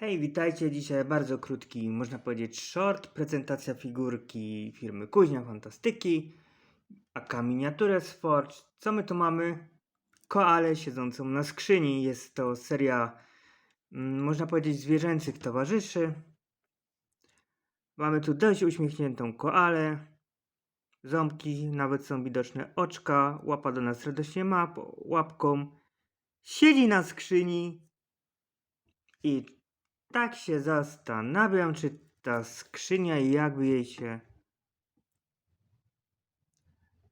Hej, witajcie. Dzisiaj bardzo krótki, można powiedzieć short, prezentacja figurki firmy Kuźnia Fantastyki, aka Miniaturę Forge. Co my tu mamy? Koalę siedzącą na skrzyni. Jest to seria, mm, można powiedzieć, zwierzęcych towarzyszy. Mamy tu dość uśmiechniętą koalę. Ząbki, nawet są widoczne oczka. Łapa do nas radośnie ma łapką. Siedzi na skrzyni i tak się zastanawiam, czy ta skrzynia jakby jej się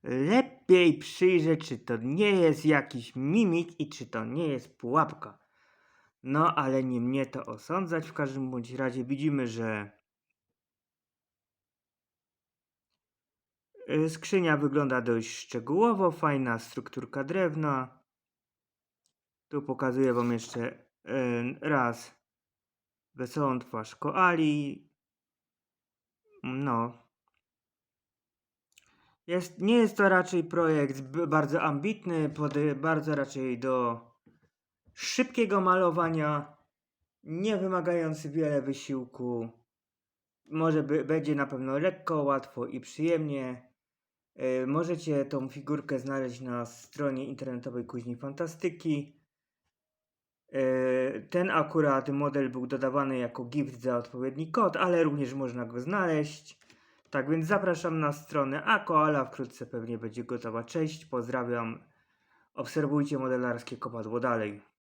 lepiej przyjrzeć, czy to nie jest jakiś mimik i czy to nie jest pułapka. No, ale nie mnie to osądzać. W każdym bądź razie widzimy, że y, skrzynia wygląda dość szczegółowo, fajna strukturka drewna. Tu pokazuję wam jeszcze y, raz wesołą twarz koali. No. Jest, nie jest to raczej projekt bardzo ambitny, pod, bardzo raczej do szybkiego malowania, nie wymagający wiele wysiłku. Może by, będzie na pewno lekko, łatwo i przyjemnie. Yy, możecie tą figurkę znaleźć na stronie internetowej Kuźni Fantastyki. Yy, Ten akurat model był dodawany jako gift za odpowiedni kod, ale również można go znaleźć. Tak więc zapraszam na stronę, a koala wkrótce pewnie będzie gotowa. Cześć, pozdrawiam. Obserwujcie modelarskie kopadło dalej.